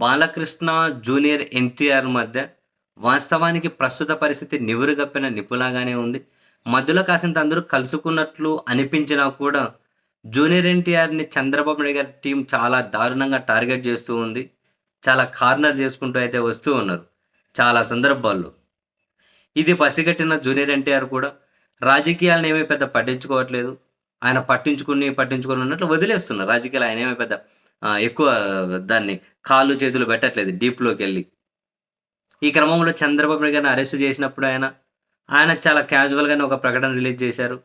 Balakrishna junior NTR మధ్య వాస్తవానికి ప్రస్తుత పరిస్థితి నివురుగప్పిన నిపులాగానే ఉంది. మధ్యలో కాసింత అందరూ కలుసుకున్నట్లు అనిపించినా కూడా జూనియర్ ఎన్టీఆర్ని చంద్రబాబు నాయుడు గారి టీం చాలా దారుణంగా టార్గెట్ చేస్తూ ఉంది. చాలా కార్నర్ చేసుకుంటూ అయితే వస్తూ ఉన్నారు చాలా సందర్భాల్లో. ఇది పసిగట్టిన జూనియర్ ఎన్టీఆర్ కూడా రాజకీయాలను ఏమీ పెద్ద పట్టించుకోవట్లేదు. ఆయన పట్టించుకుని పట్టించుకుని ఉన్నట్లు వదిలేస్తున్నారు. రాజకీయాలు ఆయన ఏమీ పెద్ద ఎక్కువ దాన్ని కాళ్ళు చేతులు పెట్టట్లేదు డీప్లోకి వెళ్ళి. ఈ క్రమంలో చంద్రబాబు నాయుడు గారిని అరెస్ట్ చేసినప్పుడు ఆయన ఆయన చాలా క్యాజువల్గానే ఒక ప్రకటన రిలీజ్ చేశారు.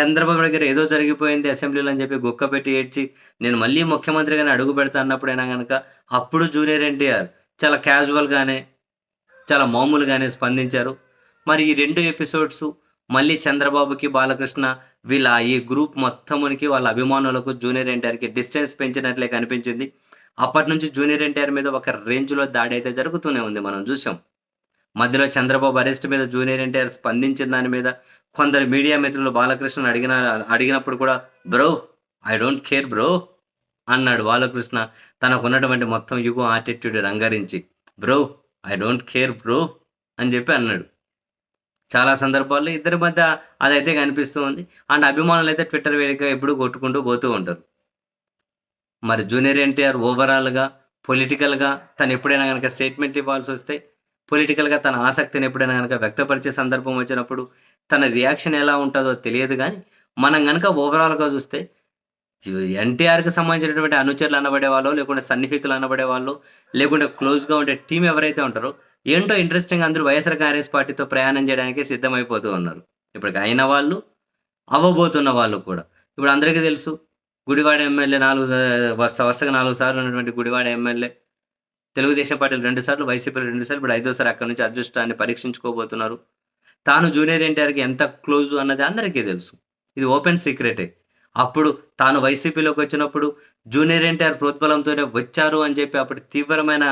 చంద్రబాబు దగ్గర ఏదో జరిగిపోయింది అసెంబ్లీలో అని చెప్పి గుక్క పెట్టి ఏడ్చి నేను మళ్ళీ ముఖ్యమంత్రిగానే అడుగు పెడతా అన్నప్పుడైనా కనుక అప్పుడు జూనియర్ ఎన్టీఆర్ చాలా క్యాజువల్గానే చాలా మామూలుగానే స్పందించారు. మరి ఈ రెండు ఎపిసోడ్స్ మళ్ళీ చంద్రబాబుకి బాలకృష్ణ వీళ్ళ ఈ గ్రూప్ మొత్తమునికి వాళ్ళ అభిమానులకు జూనియర్ ఎన్టీఆర్కి డిస్టెన్స్ పెంచినట్లే కనిపించింది. అప్పటి నుంచి జూనియర్ ఎన్టీఆర్ మీద ఒక రేంజ్లో దాడి అయితే జరుగుతూనే ఉంది మనం చూసాం. మధ్యలో చంద్రబాబు అరెస్ట్ మీద జూనియర్ ఎన్టీఆర్ స్పందించిన దాని మీద కొందరు మీడియా మిత్రులు బాలకృష్ణ అడిగిన అడిగినప్పుడు కూడా bro I don't care bro అన్నాడు బాలకృష్ణ తనకు ఉన్నటువంటి మొత్తం యుగం ఆటిట్యూడ్ రంగరించి. Bro I don't care bro అని చెప్పి అన్నాడు. చాలా సందర్భాల్లో ఇద్దరి మధ్య అదైతే కనిపిస్తూ ఉంది అండ్ అభిమానులు అయితే ట్విట్టర్ వేదిక ఎప్పుడు కొట్టుకుంటూ పోతూ ఉంటారు. మరి జూనియర్ ఎన్టీఆర్ ఓవరాల్గా పొలిటికల్గా తను ఎప్పుడైనా కనుక స్టేట్మెంట్ ఇవ్వాల్సి వస్తే పొలిటికల్గా తన ఆసక్తిని ఎప్పుడైనా కనుక వ్యక్తపరిచే సందర్భం వచ్చినప్పుడు తన రియాక్షన్ ఎలా ఉంటుందో తెలియదు కానీ మనం కనుక ఓవరాల్గా చూస్తే ఎన్టీఆర్కి సంబంధించినటువంటి అనుచరులు అనబడే వాళ్ళు లేకుంటే సన్నిహితులు అనబడే వాళ్ళు లేకుంటే క్లోజ్గా ఉండే టీం ఎవరైతే ఉంటారో ఏంటో ఇంట్రెస్టింగ్ అందరూ వైఎస్ఆర్ కాంగ్రెస్ పార్టీతో ప్రయాణం చేయడానికి సిద్ధమైపోతూ ఉన్నారు. ఇప్పటికి అయిన వాళ్ళు అవ్వబోతున్న వాళ్ళు కూడా. ఇప్పుడు అందరికీ తెలుసు గుడివాడ ఎమ్మెల్యే నాలుగు వరుస వరుసగా నాలుగు సార్లు ఉన్నటువంటి గుడివాడ ఎమ్మెల్యే తెలుగుదేశం పార్టీలు రెండు సార్లు వైసీపీలు రెండు సార్లు ఇప్పుడు ఐదోసారి అక్కడి నుంచి అదృష్టాన్ని పరీక్షించుకోబోతున్నారు. తాను జూనియర్ ఎన్టీఆర్కి ఎంత క్లోజ్ అన్నది అందరికీ తెలుసు. ఇది ఓపెన్ సీక్రెటే. అప్పుడు తాను వైసీపీలోకి వచ్చినప్పుడు జూనియర్ ఎన్టీఆర్ ప్రోత్బలంతోనే వచ్చారు అని చెప్పి అప్పుడు తీవ్రమైన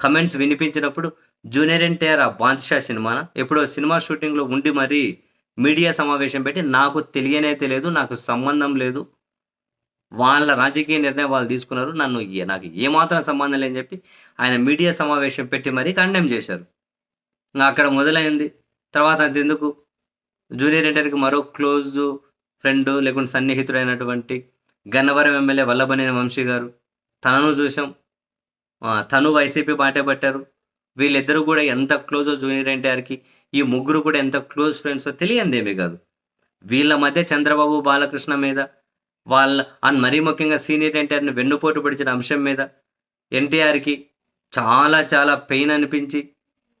కమెంట్స్ వినిపించినప్పుడు జూనియర్ ఎన్టీఆర్ ఆ బాన్షా సినిమా ఎప్పుడో సినిమా షూటింగ్లో ఉండి మరీ మీడియా సమావేశం పెట్టి నాకు తెలియనే తెలియదు నాకు సంబంధం లేదు. వాళ్ళ రాజకీయ నిర్ణయం వాళ్ళు తీసుకున్నారు. నన్ను ఏ- నాకు ఏమాత్రం సంబంధం లేని చెప్పి ఆయన మీడియా సమావేశం పెట్టి మరీ కండెమ్ చేశారు. ఇంకా అక్కడ మొదలైంది. తర్వాత అంతెందుకు జూనియర్ ఎన్టీఆర్కి మరో క్లోజ్ ఫ్రెండ్ లేకుంటే సన్నిహితుడైనటువంటి గన్నవరం ఎమ్మెల్యే వల్లభనేని వంశీ గారు. తనను చూసాం తను వైసీపీ బాటే పట్టారు. వీళ్ళిద్దరూ కూడా ఎంత క్లోజో జూనియర్ ఎన్టీఆర్కి ఈ ముగ్గురు కూడా ఎంత క్లోజ్ ఫ్రెండ్సో తెలియందేమీ కాదు. వీళ్ళ మధ్య చంద్రబాబు బాలకృష్ణ మీద వాళ్ళ అండ్ మరీ ముఖ్యంగా సీనియర్ ఎన్టీఆర్ని వెన్నుపోటు పడిచిన అంశం మీద ఎన్టీఆర్కి చాలా చాలా పెయిన్ అనిపించి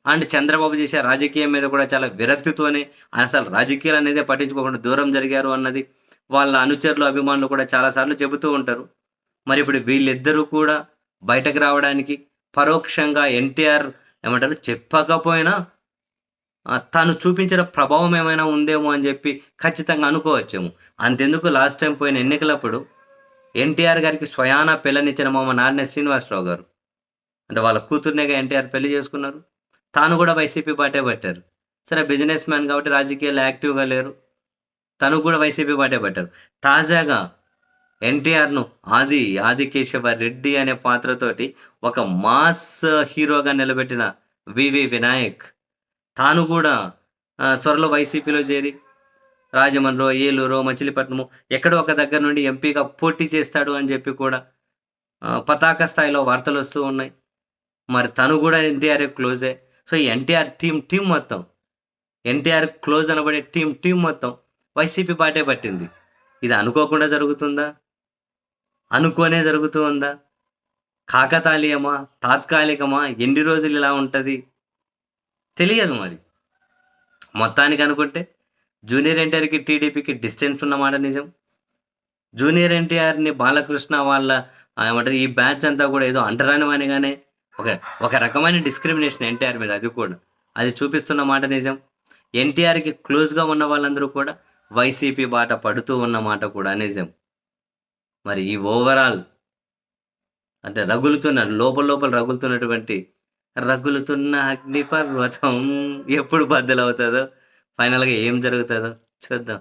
అండ్ చంద్రబాబు చేసే రాజకీయం మీద కూడా చాలా విరక్తితోనే అసలు రాజకీయాలు అనేది పట్టించుకోకుండా దూరం జరిగారు అన్నది వాళ్ళ అనుచరులు అభిమానులు కూడా చాలాసార్లు చెబుతూ ఉంటారు. మరి ఇప్పుడు వీళ్ళిద్దరూ కూడా బయటకు రావడానికి పరోక్షంగా ఎన్టీఆర్ ఏమంటారు? చెప్పకపోయినా తను చూపించిన ప్రభావం ఏమైనా ఉందేమో అని చెప్పి ఖచ్చితంగా అనుకోవచ్చేమో. అంతెందుకు లాస్ట్ టైం పోయిన ఎన్నికలప్పుడు ఎన్టీఆర్ గారికి స్వయాన పిల్లనిచ్చిన మామ నారాయణ శ్రీనివాసరావు గారు. అంటే వాళ్ళ కూతుర్నేగా ఎన్టీఆర్ పెళ్ళి చేసుకున్నారు. తాను కూడా వైసీపీ పాటే పట్టారు. సరే బిజినెస్ మ్యాన్ కాబట్టి రాజకీయాలు యాక్టివ్గా లేరు. తను కూడా వైసీపీ పాటే పట్టారు. తాజాగా ఎన్టీఆర్ను ఆది ఆది కేశవ రెడ్డి అనే పాత్రతోటి ఒక మాస్ హీరోగా నిలబెట్టిన వివి వినాయక్. తాను కూడా త్వరలో వైసీపీలో చేరి రాజమండ్రి ఏలూరు మచిలీపట్నము ఎక్కడో ఒక దగ్గర నుండి ఎంపీగా పోటీ చేస్తాడు అని చెప్పి కూడా పతాక స్థాయిలో వార్తలు వస్తూ ఉన్నాయి. మరి తను కూడా ఎన్టీఆర్ క్లోజే. సో ఎన్టీఆర్ టీం టీం మొత్తం ఎన్టీఆర్ క్లోజ్ అనబడే టీం టీం మొత్తం వైసీపీ బాటే పట్టింది. ఇది అనుకోకుండా జరుగుతుందా? అనుకోనే జరుగుతూ ఉందా? కాకతాళీయమా? తాత్కాలికమా? ఎన్ని రోజులు ఇలా ఉంటుంది? తెలియదు మరి. మొత్తానికి అనుకుంటే జూనియర్ ఎన్టీఆర్కి టీడీపీకి డిస్టెన్స్ ఉన్నమాట నిజం. జూనియర్ ఎన్టీఆర్ని బాలకృష్ణ వాళ్ళ ఏమంటారు ఈ బ్యాచ్ అంతా కూడా ఏదో అంటరాని వానిగానే ఒక ఒక రకమైన డిస్క్రిమినేషన్ ఎన్టీఆర్ మీద అది కూడా. అది చూపిస్తున్న మాట నిజం. ఎన్టీఆర్కి క్లోజ్గా ఉన్న వాళ్ళందరూ కూడా వైసీపీ బాట పడుతూ ఉన్న మాట కూడా నిజం. మరి ఈ ఓవరాల్ అంటే రగులుతున్న లోపల లోపల రగులుతున్నటువంటి రగులుతున్న అగ్ని పర్వతం ఎప్పుడు బద్దలవుతుందో ఫైనల్గా ఏం జరుగుతుందో చూద్దాం.